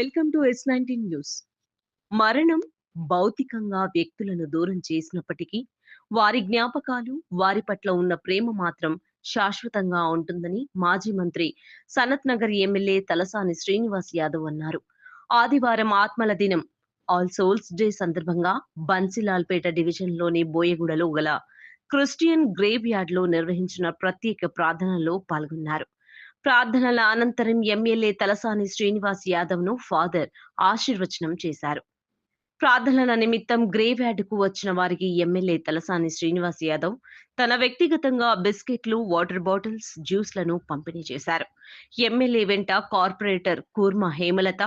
Welcome to S nineteen news. మరణం భౌతికంగా వ్యక్తులను దూరం చేసినప్పటికీ వారి జ్ఞాపకాలు వారి పట్ల ఉన్న ప్రేమ మాత్రం శాశ్వతంగా ఉంటుందని మాజీ మంత్రి సనత్ నగర్ ఎమ్మెల్యే తలసాని శ్రీనివాస్ యాదవ్ అన్నారు. ఆదివారం ఆత్మల దినం. ఆల్ సోల్స్ డే సందర్భంగా బన్సిలాల్పేట డివిజన్లోని బోయగూడలో గల క్రిస్టియన్ గ్రేవ్ యార్డ్లో నిర్వహించిన ప్రత్యేక ప్రార్థనలో పాల్గొన్నారు. ప్రార్థనల అనంతరం ఎమ్మెల్యే తలసాని శ్రీనివాస్ యాదవ్ను ఫాదర్ ఆశీర్వచనం చేశారు. ప్రార్థనల నిమిత్తం గ్రేవ్ యార్డ్కు వచ్చిన వారికి ఎమ్మెల్యే తలసాని శ్రీనివాస్ యాదవ్ తన వ్యక్తిగతంగా బిస్కెట్లు వాటర్ బాటిల్స్ జ్యూస్లను పంపిణీ చేశారు. ఎమ్మెల్యే వెంట corporator Kurma Hemalatha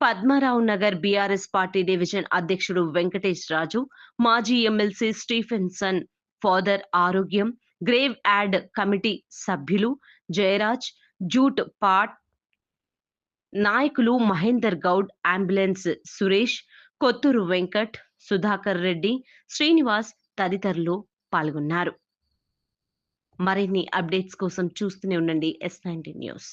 Padmarao Nagar BRS party division అధ్యక్షుడు వెంకటేష్ రాజు మాజీ MLC Stephenson father Arogyam graveyard committee సభ్యులు జయరాజ్ జూట్ పాట్ నాయకులు మహేందర్ గౌడ్ అంబులెన్స్ సురేష్ కొత్తూరు వెంకట్ సుధాకర్ రెడ్డి శ్రీనివాస్ తదితరులు పాల్గొన్నారు. మరిన్ని అప్డేట్స్ కోసం చూస్తూనే ఉండండి ఎస్ నైన్టీ న్యూస్.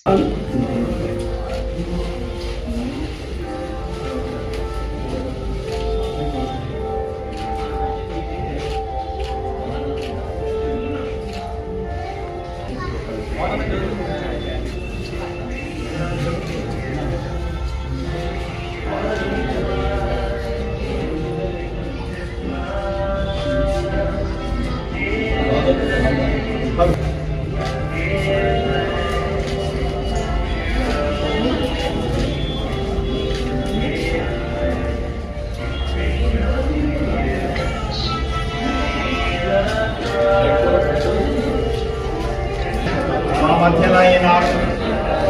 మా మధ్యన ఈనాడు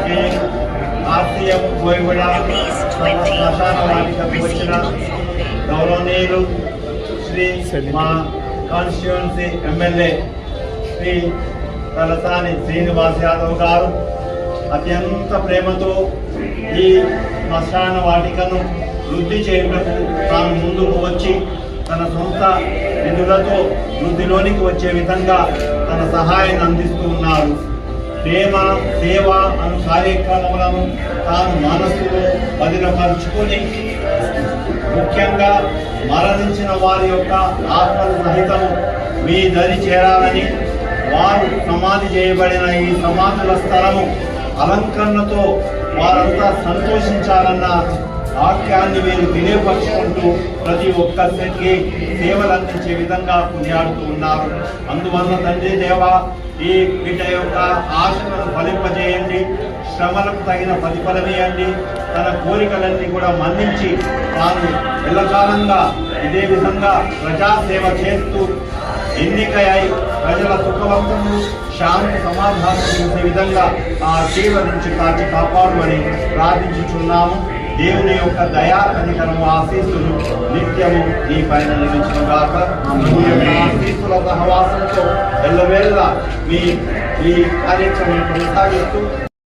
ఈ ఆర్సీఎం బోయగూడ శ్మశాన వాటికకు వచ్చిన గౌరవనీయులు శ్రీ మా కాన్స్టిట్యున్సీ ఎమ్మెల్యే శ్రీ తలసాని శ్రీనివాస్ యాదవ్ గారు అత్యంత ప్రేమతో ఈ శ్మశాన వాటికను వృద్ధి చేయుటకు తాను ముందుకు వచ్చి తన సొంత నిధులతో వృద్ధిలోనికి వచ్చే విధంగా తన సహాయాన్ని అందిస్తూ ఉన్నారు. ప్రేమ సేవ అను కార్యక్రమాలను తాను మనస్సులో బదిలపరుచుకొని ముఖ్యంగా మరణించిన వారి యొక్క ఆత్మలు సహితం మీ దరి చేరాలని వారు సమాధి చేయబడిన ఈ సమాధుల స్థలము అలంకరణతో వారంతా సంతోషించాలన్న వాక్యాన్ని మీరు తెలియపరుచుకుంటూ ప్రతి ఒక్కరికి సేవలు అందించే విధంగా కొనియాడుతూ ఉన్నారు. అందువల్ల తండ్రి దేవ ఈ బిడ్డ యొక్క ఆశలను ఫలింపజేయండి. శ్రమలకు తగిన ప్రతిఫలమేయండి తన కోరికలన్నీ కూడా మన్నించి తాను ఎల్లకాలంగా ఇదే విధంగా ప్రజాసేవ చేస్తూ ఎన్నికయ్యాయి. ప్రజల సుఖవంతము శాంతి సమాధానం చేసే విధంగా ఆ సేవ నుంచి కాచి కాపాడమని ప్రార్థించుచున్నాము. దేవుని యొక్క దయా కనికరము ఆశీస్సులు నిత్యము నీ పైన నిలిచిన గాక మీ యొక్క ఆశీస్సుల సహవాసంతో ఎల్లవేళ్ళ మీ ఈ కార్యక్రమం కొనసాగిస్తూ